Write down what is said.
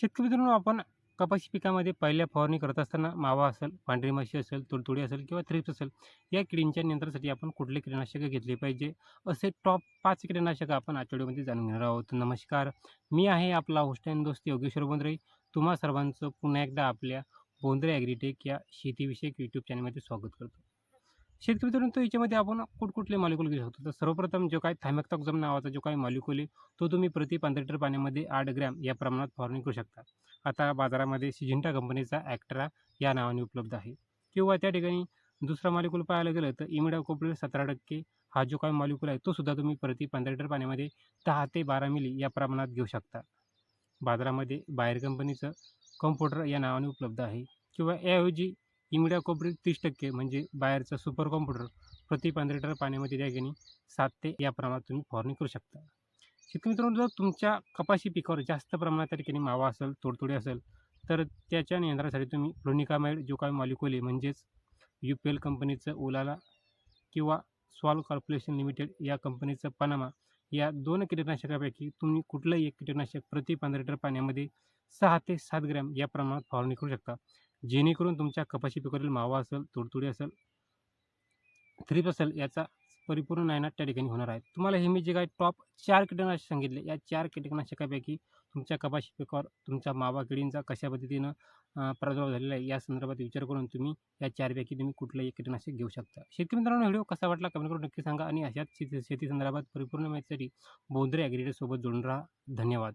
शेतकरी मित्रांनो आपण कपाशी पिकामध्ये पहिल्या फवारणी करत असताना मावा असेल पांढरी माशी असेल तुडतुडी असेल किंवा थ्रिप्स असेल या किडींच्या नियंत्रणासाठी आपण कुठले कीटकनाशक घेतले पाहिजे? असे टॉप पाच कीटकनाशकं आपण आठवड्यामध्ये जाणून घेणार आहोत. नमस्कार मी आहे आपला होस्ट दोस्त योगेश्वर बोंद्रे. तुम्हा सर्वांचं पुन्हा एकदा आपल्या बोंद्रे ॲग्रीटेक या शेतीविषयक यूट्यूब चॅनलमध्ये स्वागत करतो. शेतकरी मित्रांनो तो याच्यामध्ये आपण कुठकुठले मालिक्यूल घेऊ शकतो. तर सर्वप्रथम जो काही थायमॅक्टॉक्झम नावाचा जो काही मालिक्यूल आहे तो तुम्ही प्रति पंधरा लिटर पाण्यामध्ये आठ ग्रॅम या प्रमाणात फवारणी करू शकता. आता बाजारामध्ये सिजिंटा कंपनीचा ॲक्ट्रा या नावाने उपलब्ध आहे. किंवा त्या ठिकाणी दुसरा मालिक्यूल पाहायला गेलं तर इमिडा कोपरेल सतरा टक्के हा जो काही मॉलिक्युल आहे तो सुद्धा तुम्ही प्रति पंधरा लिटर पाण्यामध्ये दहा ते बारा मिली या प्रमाणात घेऊ शकता. बाजारामध्ये बाहेर कंपनीचं कम्प्युटर या नावाने उपलब्ध आहे. किंवा याऐवजी इंगड्या कोपरी तीस टक्के म्हणजे बाहेरचं सुपर कॉम्प्युटर प्रति पंधरा लिटर पाण्यामध्ये त्या ठिकाणी सात ते या प्रमाणात तुम्ही फवारणी करू शकता. शेतकरी मित्रांनो जर तुमच्या कपाशी पिकावर जास्त प्रमाणात त्या ठिकाणी मावा असेल तोडतोडे असेल तर त्याच्या नियंत्रणासाठी तुम्ही फ्लोनिकामाइड जो काही मॉलिक्युल म्हणजेच यू पी एल कंपनीचं ओलाला किंवा सॉल्व कॉर्पोरेशन लिमिटेड या कंपनीचं पनामा या दोन कीटकनाशकापैकी तुम्ही कुठलंही एक कीटकनाशक प्रति पंधरा लिटर पाण्यामध्ये सहा ते सात ग्रॅम या प्रमाणात फवारणी करू शकता. जेणेकरून तुमच्या कपाशी पिकावरील मावा असेल तुडतुडी असेल थ्रीप असेल याचा परिपूर्ण नायनाट त्या ठिकाणी होणार आहे. तुम्हाला हे मी जे काही टॉप चार कीटकनाशक सांगितले या चार कीटकनाशकापैकी तुमच्या कपाशी पिकावर तुमच्या मावा किडींचा कशा पद्धतीनं प्रादुर्भाव झालेला आहे या संदर्भात विचार करून तुम्ही या चारपैकी तुम्ही कुठलंही कीटकनाशक घेऊ शकता. शेतकरी मित्रांनो व्हिडिओ कसा वाटला कमेंट करून नक्की सांगा आणि अशाच शेती शेती संदर्भात परिपूर्ण माहितीसाठी बोंद्रे ॲग्रिडेटसोबत जोडून राहा. धन्यवाद.